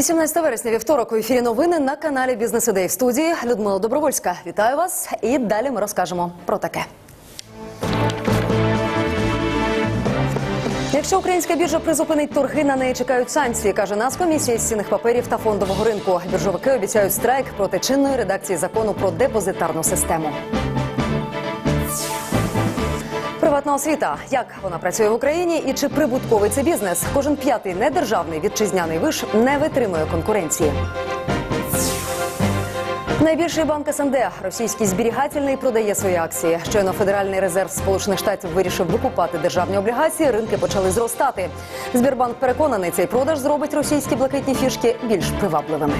18 вересня вівторок у ефірі новини на каналі Бізнес Ідей в студії Людмила Добровольська. Вітаю вас. І далі ми розкажемо про таке. Якщо українська біржа призупинить торги, на неї чекають санкції, каже Нацкомісія з цінних паперів та фондового ринку. Біржовики обіцяють страйк проти чинної редакції закону про депозитарну систему. Приватна освіта. Як вона працює в Україні і чи прибутковий це бізнес? Кожен п'ятий недержавний вітчизняний виш не витримує конкуренції. Найбільший банк СНД російський зберігательний продає свої акції. Щойно Федеральний резерв Сполучених Штатів вирішив викупати державні облігації. Ринки почали зростати. Збірбанк переконаний, цей продаж зробить російські блакитні фішки більш привабливими.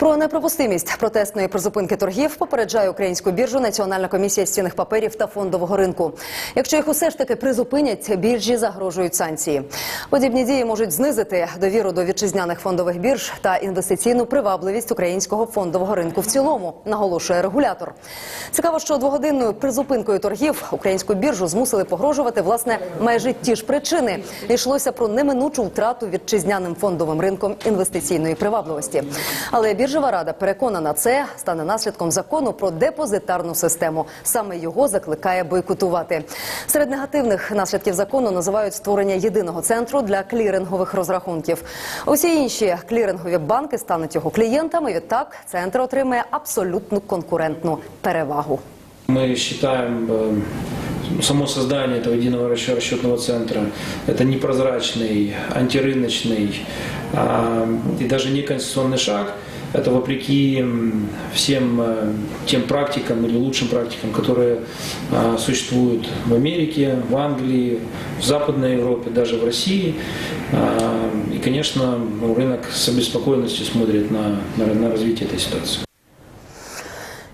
Про неприпустимість протестної призупинки торгів попереджає українську біржу Національна комісія з цінних паперів та фондового ринку. Якщо їх усе ж таки призупинять, біржі загрожують санкції. Подібні дії можуть знизити довіру до вітчизняних фондових бірж та інвестиційну привабливість українського фондового ринку в цілому, наголошує регулятор. Цікаво, що двогодинною призупинкою торгів українську біржу змусили погрожувати власне майже ті ж причини. Йшлося про неминучу втрату вітчизняним фондовим ринком інвестиційної привабливості. Але біржова рада переконана, це стане наслідком закону про депозитарну систему. Саме його закликає бойкотувати. Серед негативних наслідків закону називають створення єдиного центру для клірингових розрахунків. Усі інші клірингові банки стануть його клієнтами. Відтак центр отримає абсолютну конкурентну перевагу. Мы считаем э, само создание этого единого расчё- расчетного центра это непрозрачный, антирыночный а, и даже неконституционный шаг. Это вопреки всем э, тем практикам или лучшим практикам, которые а, существуют в Америке, в Англии, в Западной Европе, даже в России. А, И, конечно, рынок с обеспокоенностью смотрит на, на развитие этой ситуации.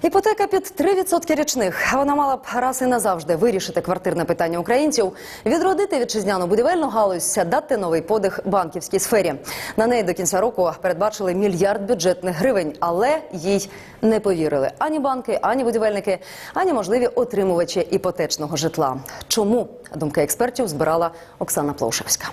Іпотека під 3% річних. Вона мала б раз і назавжди вирішити квартирне питання українців, відродити вітчизняну будівельну галузь, дати новий подих банківській сфері. На неї до кінця року передбачили мільярд бюджетних гривень, але їй не повірили ані банки, ані будівельники, ані можливі отримувачі іпотечного житла. Чому думки експертів збирала Оксана Плошевська.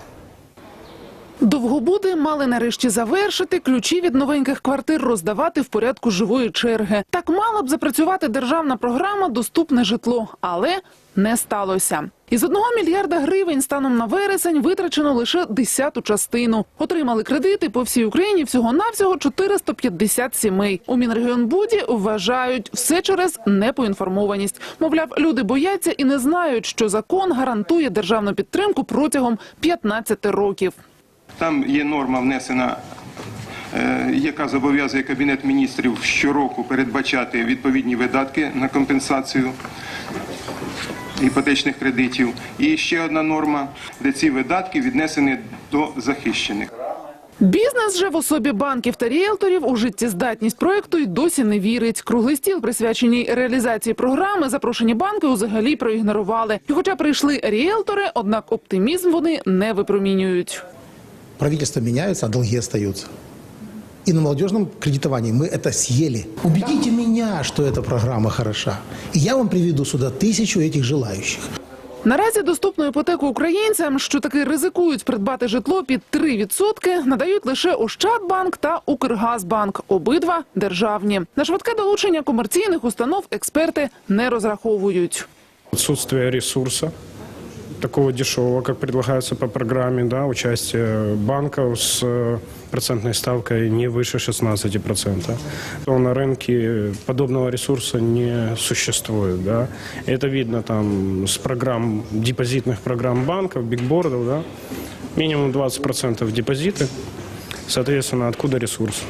Довгобуди мали нарешті завершити ключі від новеньких квартир роздавати в порядку живої черги. Так мала б запрацювати державна програма Доступне житло, але не сталося. Із одного мільярда гривень станом на вересень витрачено лише десяту частину. Отримали кредити по всій Україні всього навсього 450 сімей. У Мінрегіонбуді вважають все через непоінформованість. Мовляв, люди бояться і не знають, що закон гарантує державну підтримку протягом 15 років. Там є норма внесена, е, яка зобов'язує Кабінет міністрів щороку передбачати відповідні видатки на компенсацію іпотечних кредитів. І ще одна норма, де ці видатки віднесені до захищених. Бізнес же в особі банків та ріелторів у життєздатність проекту й досі не вірить. Круглий стіл, присвяченій реалізації програми, запрошені банки взагалі проігнорували. І хоча прийшли ріелтори, однак оптимізм вони не випромінюють правительства меняются, а долги остаются. И на молодежном кредитовании мы это съели. Убедите меня, что эта программа хороша. И я вам приведу сюда тысячу этих желающих. Наразі доступну іпотеку українцям, що таки ризикують придбати житло під 3%, надають лише Ощадбанк та Укргазбанк, обидва державні. На швидке долучення комерційних установ експерти не розраховують. Отсутствие ресурса такого дешевого, как предлагается по программе, да, участие банков с э, процентной ставкой не выше 16%. То на рынке подобного ресурса не существует. Да. И это видно там с программ, депозитных программ банков, бигбордов, да, минимум 20% депозиты. Соответственно, откуда ресурс?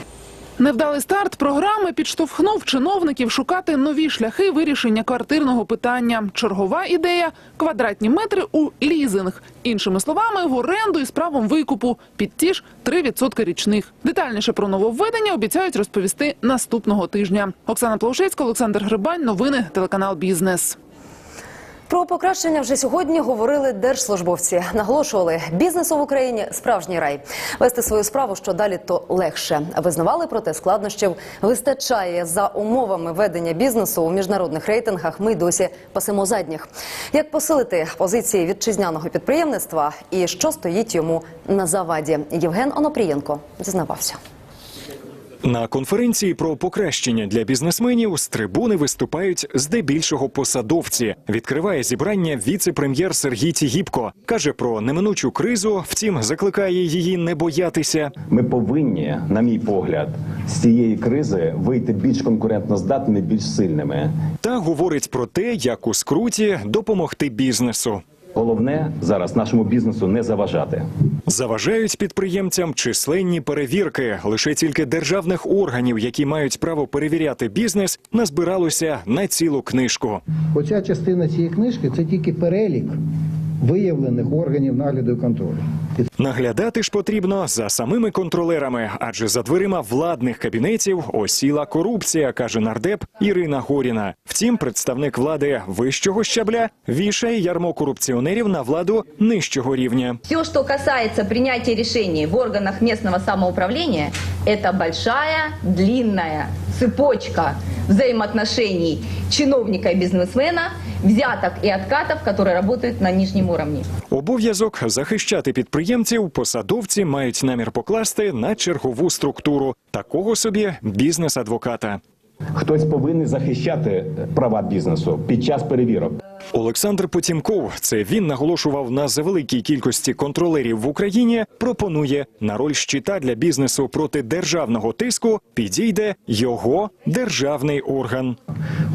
Невдалий старт програми підштовхнув чиновників шукати нові шляхи вирішення квартирного питання. Чергова ідея – квадратні метри у лізинг. Іншими словами, в оренду із правом викупу під ті ж 3% річних. Детальніше про нововведення обіцяють розповісти наступного тижня. Оксана Плаушецька, Олександр Грибань. Новини телеканал Бізнес. Про покращення вже сьогодні говорили держслужбовці. Наголошували, бізнесу в Україні справжній рай. Вести свою справу що далі, то легше. Визнавали, проте складнощів вистачає за умовами ведення бізнесу у міжнародних рейтингах. Ми досі пасемо задніх. Як посилити позиції вітчизняного підприємництва і що стоїть йому на заваді? Євген Онопрієнко дізнавався. На конференції про покращення для бізнесменів з трибуни виступають здебільшого посадовці. Відкриває зібрання віце-прем'єр Сергій Тігіпко. каже про неминучу кризу, втім закликає її не боятися. Ми повинні, на мій погляд, з цієї кризи вийти більш конкурентноздатними, більш сильними. Та говорить про те, як у скруті допомогти бізнесу. Головне зараз нашому бізнесу не заважати. Заважають підприємцям численні перевірки. Лише тільки державних органів, які мають право перевіряти бізнес, назбиралося на цілу книжку. Оця частина цієї книжки це тільки перелік виявлених органів нагляду і контролю. Наглядати ж потрібно за самими контролерами, адже за дверима владних кабінетів осіла корупція, каже нардеп Ірина Горіна. Втім, представник влади вищого щабля вішає ярмо корупціонерів на владу нижчого рівня. Все, что касается принятия решений в органах местного самоуправления, это большая, длинная цепочка взаимоотношений чиновника и бизнесмена, взяток и откатов, которые работают на нижнем уровне. Обов'язок захищати підприємців посадовці мають намір покласти на чергову структуру такого собі бізнес-адвоката. Хтось повинен захищати права бізнесу під час перевірок. Олександр Потімков, це він наголошував на завеликій кількості контролерів в Україні. Пропонує на роль щита для бізнесу проти державного тиску підійде його державний орган.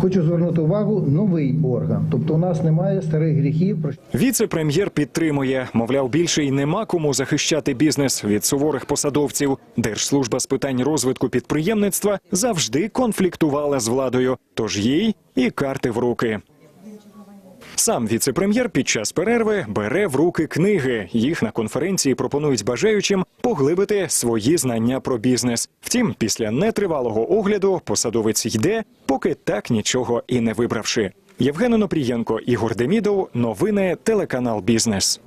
хочу звернути увагу новий орган. Тобто у нас немає старих гріхів. Віце-прем'єр підтримує, мовляв, більше й нема кому захищати бізнес від суворих посадовців. Держслужба з питань розвитку підприємництва завжди конфліктувала з владою, тож їй і карти в руки. Сам віце-прем'єр під час перерви бере в руки книги. Їх на конференції пропонують бажаючим поглибити свої знання про бізнес. Втім, після нетривалого огляду посадовець йде, поки так нічого і не вибравши. Євген Онопрієнко, Ігор Демідов. Новини телеканал Бізнес.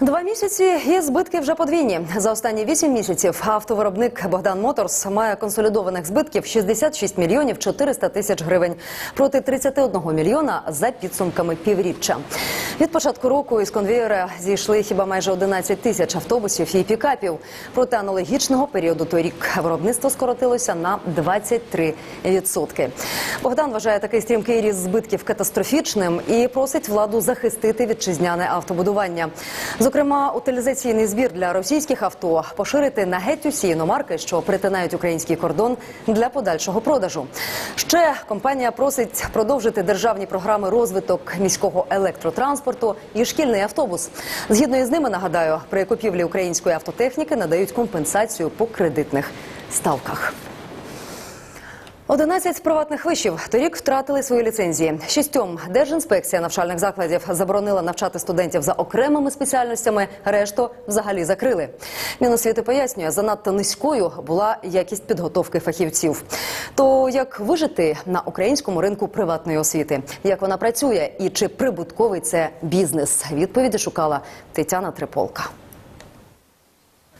Два місяці і збитки вже подвійні. За останні вісім місяців автовиробник Богдан Моторс має консолідованих збитків 66 мільйонів 400 тисяч гривень проти 31 мільйона за підсумками півріччя. Від початку року із конвеєра зійшли хіба майже 11 тисяч автобусів і пікапів. Проти аналогічного періоду торік виробництво скоротилося на 23%. Богдан вважає такий стрімкий ріст збитків катастрофічним і просить владу захистити вітчизняне автобудування. Зокрема, утилізаційний збір для російських авто поширити на геть усі іномарки, що притинають український кордон для подальшого продажу. Ще компанія просить продовжити державні програми розвиток міського електротранспорту і шкільний автобус. Згідно із ними, нагадаю, при купівлі української автотехніки надають компенсацію по кредитних ставках. 11 приватних вишів торік втратили свої ліцензії. Шістьом Держінспекція навчальних закладів заборонила навчати студентів за окремими спеціальностями. Решту взагалі закрили. Міносвіти пояснює, занадто низькою була якість підготовки фахівців. То як вижити на українському ринку приватної освіти? Як вона працює і чи прибутковий це бізнес? Відповіді шукала Тетяна Триполка.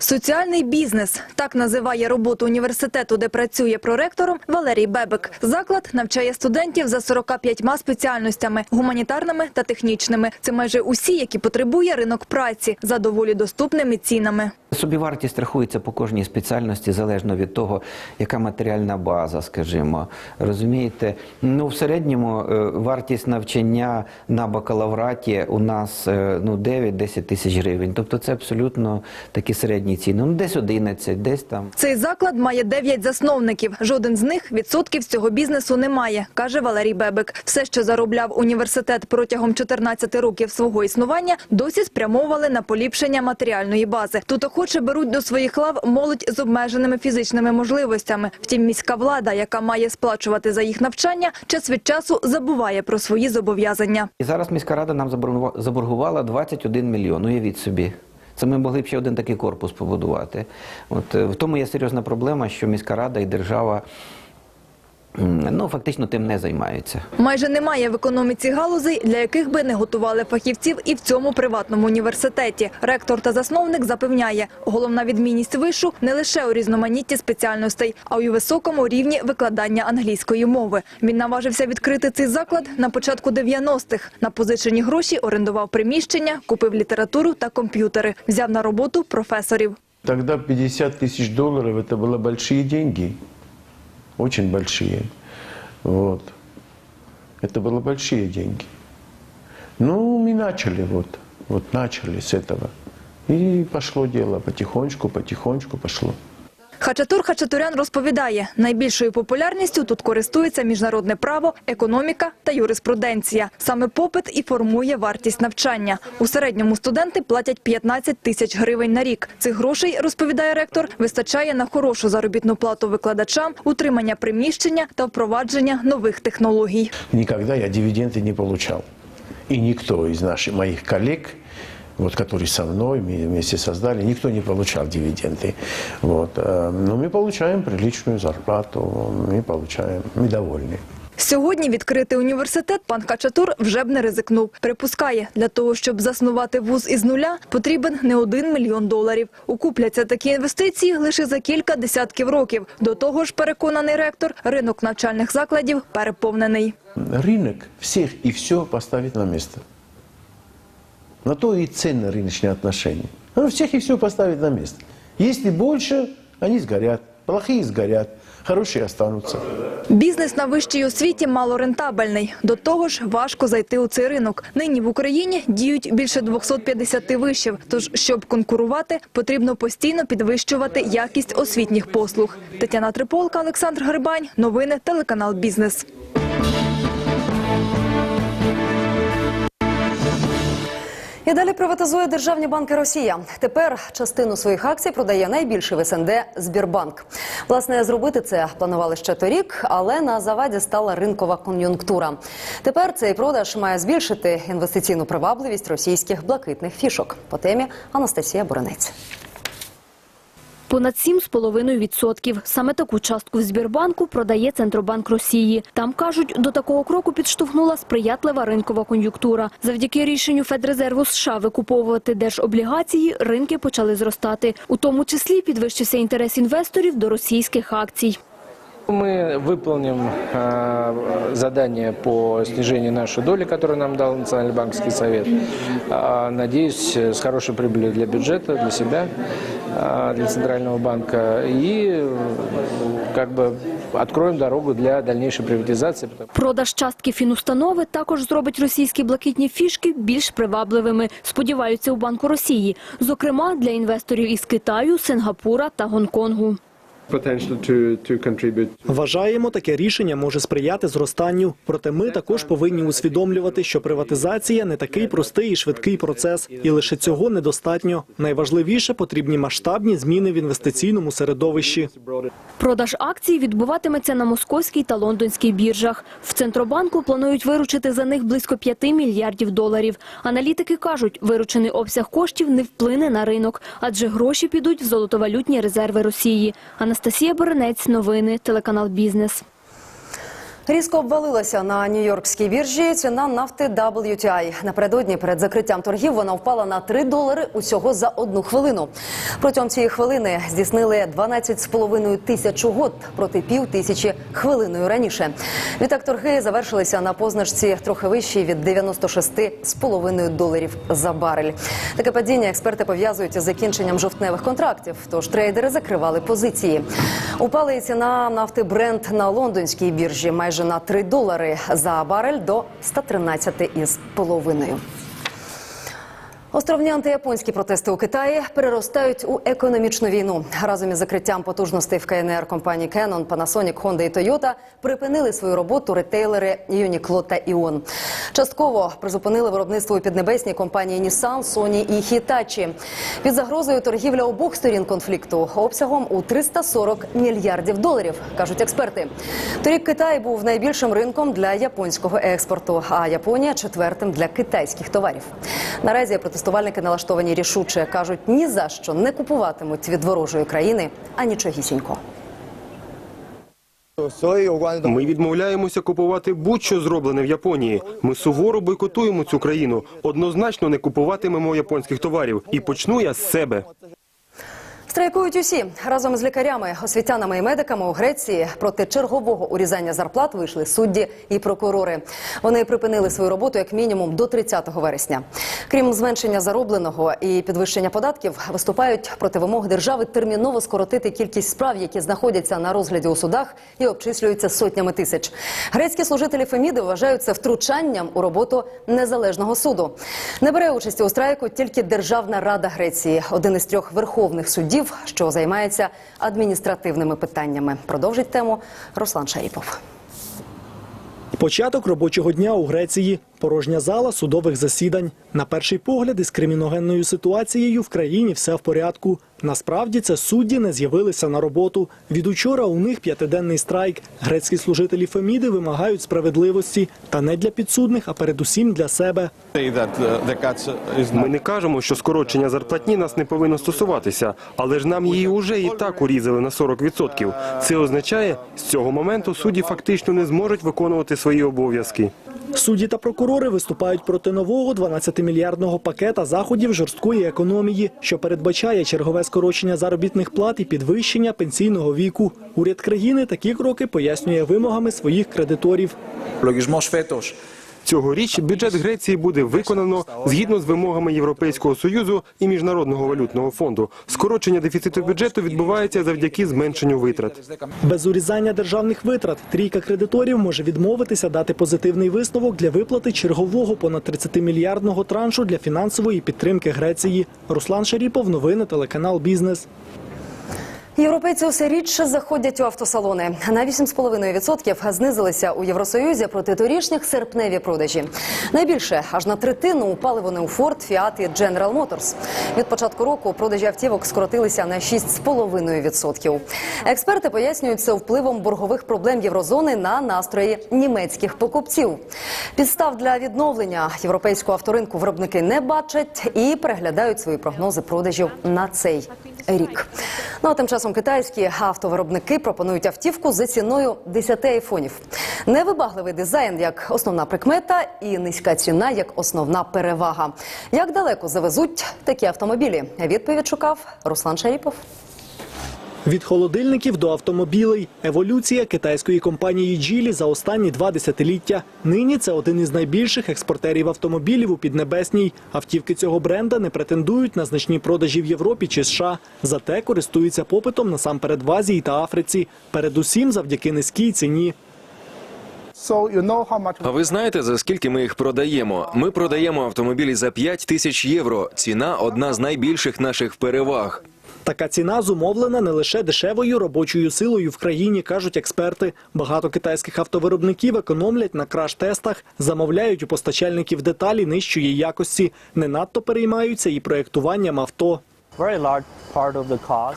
Соціальний бізнес так називає роботу університету, де працює проректором Валерій Бебек. Заклад навчає студентів за 45 спеціальностями гуманітарними та технічними. Це майже усі, які потребує ринок праці за доволі доступними цінами. Собівартість рахується по кожній спеціальності залежно від того, яка матеріальна база, скажімо. Розумієте? Ну, в середньому е, вартість навчання на бакалавраті у нас е, ну, 9-10 тисяч гривень. Тобто це абсолютно такі середні ціни. Ну, десь 11, десь там. Цей заклад має 9 засновників. Жоден з них відсотків з цього бізнесу не має, каже Валерій Бебек. Все, що заробляв університет протягом 14 років свого існування, досі спрямовували на поліпшення матеріальної бази. Тут охоче беруть до своїх лав молодь з обмеженими фізичними можливостями. Втім, міська влада, яка має сплачувати за їх навчання, час від часу забуває про свої зобов'язання. І зараз міська рада нам заборгувала 21 мільйон. Уявіть собі. Це ми могли б ще один такий корпус побудувати. От е, в тому є серйозна проблема, що міська рада і держава ну фактично тим не займаються. Майже немає в економіці галузей, для яких би не готували фахівців і в цьому приватному університеті. Ректор та засновник запевняє, головна відмінність вишу не лише у різноманітті спеціальностей, а й у високому рівні викладання англійської мови. Він наважився відкрити цей заклад на початку 90-х. На позичені гроші орендував приміщення, купив літературу та комп'ютери. Взяв на роботу професорів. Тогда 50 тысяч долларов это были большие деньги. Очень большие. Вот. Это было большие деньги. Ну, мы начали вот. Вот начали с этого. И пошло дело потихонечку, потихонечку пошло. Хачатур Хачатурян розповідає, найбільшою популярністю тут користується міжнародне право, економіка та юриспруденція. Саме попит і формує вартість навчання. У середньому студенти платять 15 тисяч гривень на рік. Цих грошей, розповідає ректор, вистачає на хорошу заробітну плату викладачам, утримання приміщення та впровадження нових технологій. Никогда я дивиденды не получал. И никто из наших моих коллег, вот, которые со мной мы вместе создали, никто не получал дивиденды. Вот. э, Но мы получаем приличную зарплату, мы получаем, мы довольны. Сьогодні відкрити університет пан Хачатур вже б не ризикнув. Припускає, для того, щоб заснувати вуз із нуля, потрібен не один мільйон доларів. Укупляться такі інвестиції лише за кілька десятків років. До того ж, переконаний ректор, ринок навчальних закладів переповнений. Рынок всех и все поставит на место. На то и ценны рыночные отношения. Он всех и все поставит на место. Если больше, они сгорят. Плохие сгорят, хорошие останутся. Бізнес на вищій освіті малорентабельний. До того ж, важко зайти у цей ринок. Нині в Україні діють більше 250 вишів. Тож, щоб конкурувати, потрібно постійно підвищувати якість освітніх послуг. Тетяна Триполка, Олександр Грибань. Новини телеканал Бізнес. І далі приватизує державні банки Росія. Тепер частину своїх акцій продає найбільший в СНД Збірбанк. Власне, зробити це планували ще торік, але на заваді стала ринкова кон'юнктура. Тепер цей продаж має збільшити інвестиційну привабливість російських блакитних фішок. По темі Анастасія Боронець. Понад 7,5%. Саме таку частку в Збірбанку продає Центробанк Росії. Там, кажуть, до такого кроку підштовхнула сприятлива ринкова кон'юнктура. Завдяки рішенню Федрезерву США викуповувати держоблігації, ринки почали зростати. У тому числі підвищився інтерес інвесторів до російських акцій. Мы выполним э, задание по снижению нашей доли, которую нам дал Национальный банковский совет. А, Надеюсь, с хорошей прибылью для бюджета, для себя, а, для Центрального банка. И э, как бы откроем дорогу для дальнейшей приватизации. Продаж частки фінустанови також зробить російські блакитні фішки більш привабливими, сподіваються у Банку Росії. Зокрема, для інвесторів із Китаю, Сингапура та Гонконгу. Вважаємо, таке рішення може сприяти зростанню. Проте ми також повинні усвідомлювати, що приватизація не такий простий і швидкий процес, і лише цього недостатньо. Найважливіше потрібні масштабні зміни в інвестиційному середовищі. Продаж акцій відбуватиметься на московській та лондонській біржах. В Центробанку планують виручити за них близько 5 мільярдів доларів. Аналітики кажуть, виручений обсяг коштів не вплине на ринок, адже гроші підуть в золотовалютні резерви Росії. Анастасія Боронець, новини, телеканал «Бізнес». Різко обвалилася на Нью-Йоркській біржі ціна нафти WTI. Напередодні перед закриттям торгів вона впала на 3 долари усього за одну хвилину. Протягом цієї хвилини здійснили 12,5 тисяч угод проти пів тисячі хвилиною раніше. Відтак торги завершилися на позначці трохи вищій від 96,5 доларів за барель. Таке падіння експерти пов'язують із закінченням жовтневих контрактів. Тож трейдери закривали позиції. Упала і ціна нафти Брент на лондонській біржі майже на 3 долари за барель до 113 із половиною. Островні антияпонські протести у Китаї переростають у економічну війну. Разом із закриттям потужностей в КНР компанії Canon, Panasonic, Honda і Toyota припинили свою роботу ретейлери Uniqlo та Ion. Частково призупинили виробництво у піднебесній компанії Nissan, Sony і Hitachi. Під загрозою торгівля обох сторін конфлікту обсягом у 340 мільярдів доларів, кажуть експерти. Торік Китай був найбільшим ринком для японського експорту, а Японія четвертим для китайських товарів. Наразі протестувальники налаштовані рішуче кажуть, ні за що не купуватимуть від ворожої країни анічогісінько. Ми відмовляємося купувати будь-що зроблене в Японії. Ми суворо бойкотуємо цю країну. Однозначно не купуватимемо японських товарів. І почну я з себе. Страйкують усі разом з лікарями, освітянами і медиками у Греції проти чергового урізання зарплат вийшли судді і прокурори. Вони припинили свою роботу як мінімум до 30 вересня. Крім зменшення заробленого і підвищення податків, виступають проти вимог держави терміново скоротити кількість справ, які знаходяться на розгляді у судах і обчислюються сотнями тисяч. Грецькі служителі Феміди вважають це втручанням у роботу незалежного суду. Не бере участі у страйку тільки Державна рада Греції, один із трьох верховних суддів, що займається адміністративними питаннями. Продовжить тему Руслан Шаріпов. Початок робочого дня у Греції. Порожня зала судових засідань. На перший погляд, із криміногенною ситуацією в країні все в порядку. Насправді це судді не з'явилися на роботу. Від учора у них п'ятиденний страйк. Грецькі служителі Феміди вимагають справедливості. Та не для підсудних, а передусім для себе. Ми не кажемо, що скорочення зарплатні нас не повинно стосуватися, але ж нам її уже і так урізали на 40%. Це означає, з цього моменту судді фактично не зможуть виконувати свої обов'язки. Судді та прокурори виступають проти нового 12-мільярдного пакета заходів жорсткої економії, що передбачає чергове скорочення заробітних плат і підвищення пенсійного віку. Уряд країни такі кроки пояснює вимогами своїх кредиторів. Цьогоріч бюджет Греції буде виконано згідно з вимогами Європейського союзу і міжнародного валютного фонду. Скорочення дефіциту бюджету відбувається завдяки зменшенню витрат. Без урізання державних витрат трійка кредиторів може відмовитися дати позитивний висновок для виплати чергового понад 30-мільярдного траншу для фінансової підтримки Греції. Руслан Шаріпов, новини, телеканал Бізнес. Європейці усе рідше заходять у автосалони. На 8,5% знизилися у Євросоюзі проти торішніх серпневі продажі. Найбільше аж на третину упали вони у Ford, Fiat і General Motors. Від початку року продажі автівок скоротилися на 6,5%. Експерти пояснюють це впливом боргових проблем єврозони на настрої німецьких покупців. Підстав для відновлення європейського авторинку виробники не бачать і переглядають свої прогнози продажів на цей рік. Ну а тим часом китайські автовиробники пропонують автівку за ціною 10 айфонів. Невибагливий дизайн як основна прикмета і низька ціна як основна перевага. Як далеко завезуть такі автомобілі? Відповідь шукав Руслан Шаріпов. Від холодильників до автомобілей. Еволюція китайської компанії Джілі за останні два десятиліття. Нині це один із найбільших експортерів автомобілів у Піднебесній. Автівки цього бренда не претендують на значні продажі в Європі чи США. Зате користуються попитом насамперед в Азії та Африці. Передусім завдяки низькій ціні. А ви знаєте, за скільки ми їх продаємо? Ми продаємо автомобілі за 5 тисяч євро. Ціна одна з найбільших наших переваг. Така ціна зумовлена не лише дешевою робочою силою в країні, кажуть експерти. Багато китайських автовиробників економлять на краш-тестах, замовляють у постачальників деталі нижчої якості, не надто переймаються і проєктуванням авто.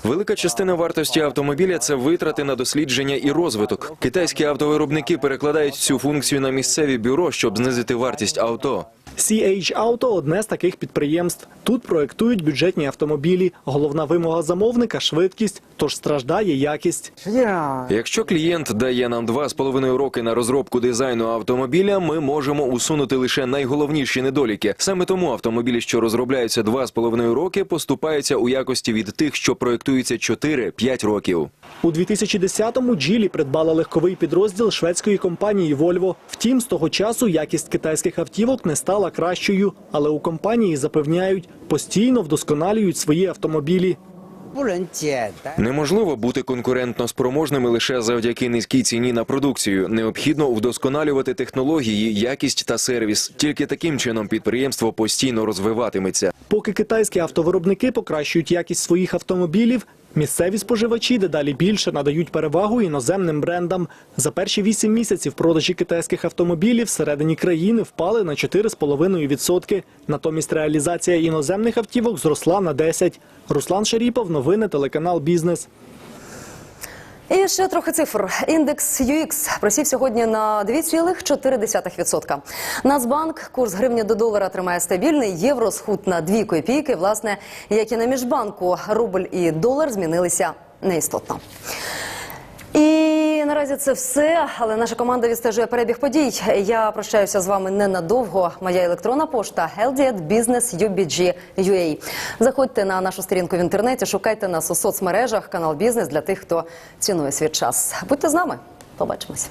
Велика частина вартості автомобіля це витрати на дослідження і розвиток. Китайські автовиробники перекладають цю функцію на місцеві бюро, щоб знизити вартість авто. CH Auto – одне з таких підприємств. Тут проєктують бюджетні автомобілі. Головна вимога замовника – швидкість, тож страждає якість. Якщо клієнт дає нам два з половиною роки на розробку дизайну автомобіля, ми можемо усунути лише найголовніші недоліки. Саме тому автомобілі, що розробляються два з половиною роки, поступаються у якості від тих, що проєктуються 4-5 років. У 2010-му Джілі придбала легковий підрозділ шведської компанії Volvo. Втім, з того часу якість китайських автівок не стала кращою. Але у компанії запевняють, постійно вдосконалюють свої автомобілі. Неможливо бути конкурентно спроможними лише завдяки низькій ціні на продукцію. Необхідно вдосконалювати технології, якість та сервіс. Тільки таким чином підприємство постійно розвиватиметься. Поки китайські автовиробники покращують якість своїх автомобілів, місцеві споживачі дедалі більше надають перевагу іноземним брендам. За перші вісім місяців продажі китайських автомобілів всередині країни впали на 4,5%. Натомість реалізація іноземних автівок зросла на 10%. Руслан Шаріпов, новини, телеканал «Бізнес». І ще трохи цифр. Індекс UX просів сьогодні на 2,4%. Нацбанк курс гривні до долара тримає стабільний. Євро схуд на 2 копійки. Власне, як і на міжбанку, рубль і долар змінилися неістотно. І наразі це все, але наша команда відстежує перебіг подій. Я прощаюся з вами ненадовго. Моя електронна пошта healthy@business.ubg.ua. Заходьте на нашу сторінку в інтернеті, шукайте нас у соцмережах, канал Бізнес для тих, хто цінує свій час. Будьте з нами. Побачимося.